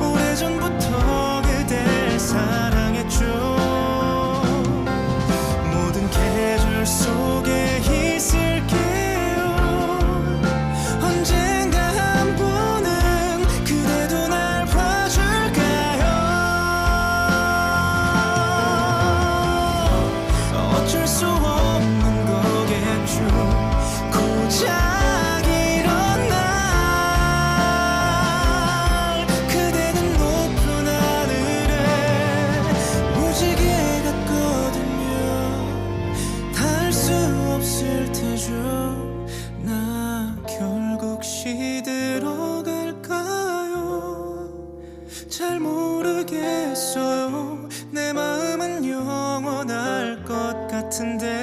오래전부터 그댈 사랑했죠. 모든 계절 속 들어갈까요? 잘 모르겠어요. 내 마음은 영원할 것 같은데